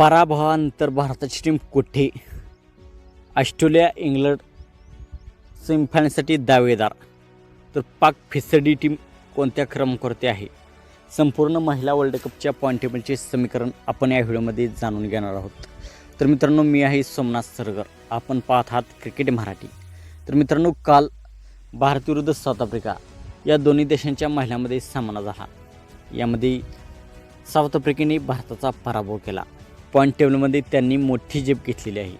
पराभवानंतर भारताची टीम कुठे? ऑस्ट्रेलिया इंग्लंड सेमीफायनलसाठी दावेदार. तर पाक फिसडी टीम कोणत्या क्रमांकावरती आहे? संपूर्ण महिला वर्ल्ड कपच्या पॉईंट टेबलचे समीकरण आपण या व्हिडिओमध्ये जाणून घेणार आहोत. तर मित्रांनो मी आहे सोमनाथ सरगर. आपण पाहत आहात क्रिकेट मराठी. तर मित्रांनो काल भारत विरुद्ध साऊथ आफ्रिका या दोन्ही देशांच्या महिलांमध्ये सामना झाला. यामध्ये साऊथ आफ्रिकेने भारताचा पराभव केला. पॉईंट टेबलमध्ये त्यांनी मोठी झेप घेतलेली आहे.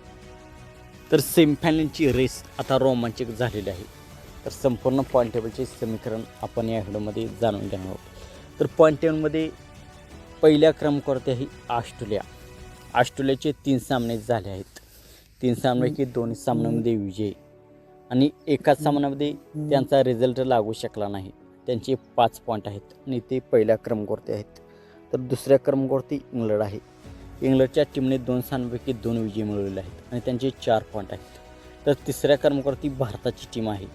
तर सेमीफायनलची रेस आता रोमांचक झालेली आहे. तर संपूर्ण पॉईंट टेबलचे समीकरण आपण या व्हिडिओमध्ये जाणून घेणार आहोत. तर पॉईंट टेबलमध्ये पहिल्या क्रमांकावरती आहे ऑस्ट्रेलिया ऑस्ट्रेलियाचे तीन सामने झाले आहेत. तीन सामन्यापैकी दोन्ही सामन्यामध्ये विजय आणि एकाच सामन्यामध्ये त्यांचा रिझल्ट लागू शकला नाही. त्यांचे पाच पॉईंट आहेत आणि ते पहिल्या क्रमांकावरती आहेत. तर दुसऱ्या क्रमांकावरती इंग्लंड आहे. इंग्लंडच्या टीमने दोन सामन्यापैकी दोन विजय मिळवलेले आहेत आणि त्यांचे चार पॉईंट आहेत. तर तिसऱ्या क्रमांकावरती भारताची टीम आहे.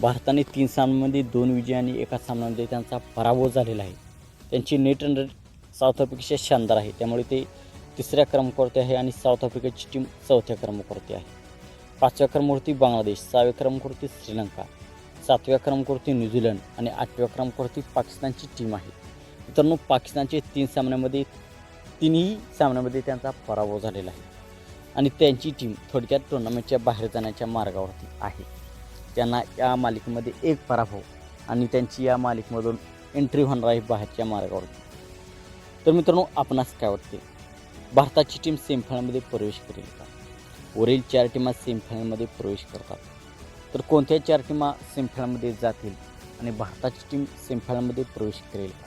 भारताने तीन सामन्यांमध्ये दोन विजय आणि एका सामन्यामध्ये त्यांचा पराभव झालेला आहे. त्यांची नेट रन रेट साऊथ आफ्रिकेच्या शानदार आहे. त्यामुळे ते तिसऱ्या क्रमांकावरती आहे आणि साऊथ आफ्रिकेची टीम चौथ्या क्रमांकावरती आहे. पाचव्या क्रमांकावरती बांगलादेश सहाव्या क्रमांकावरती श्रीलंका सातव्या क्रमांकावरती न्यूझीलंड आणि आठव्या क्रमांकावरती पाकिस्तानची टीम आहे. मित्रांनो पाकिस्तानचे तीन सामन्यामध्ये तिन्ही सामन्यामध्ये त्यांचा पराभव झालेला आहे. आणि त्यांची टीम थोडक्यात टुर्नामेंटच्या बाहेर जाण्याच्या मार्गावरती आहे. त्यांना या मालिकेमध्ये एक पराभव आणि त्यांची या मालिकेमधून एंट्री होणार आहे बाहेरच्या मार्गावरती. तर मित्रांनो आपणास काय वाटते? भारताची टीम सेमीफायनलमध्ये प्रवेश करेल का? वरील चार टीमा सेमीफायनलमध्ये प्रवेश करतात. तर कोणत्या चार टीमा सेमीफायनलमध्ये जातील आणि भारताची टीम सेमीफायनलमध्ये प्रवेश करेल का?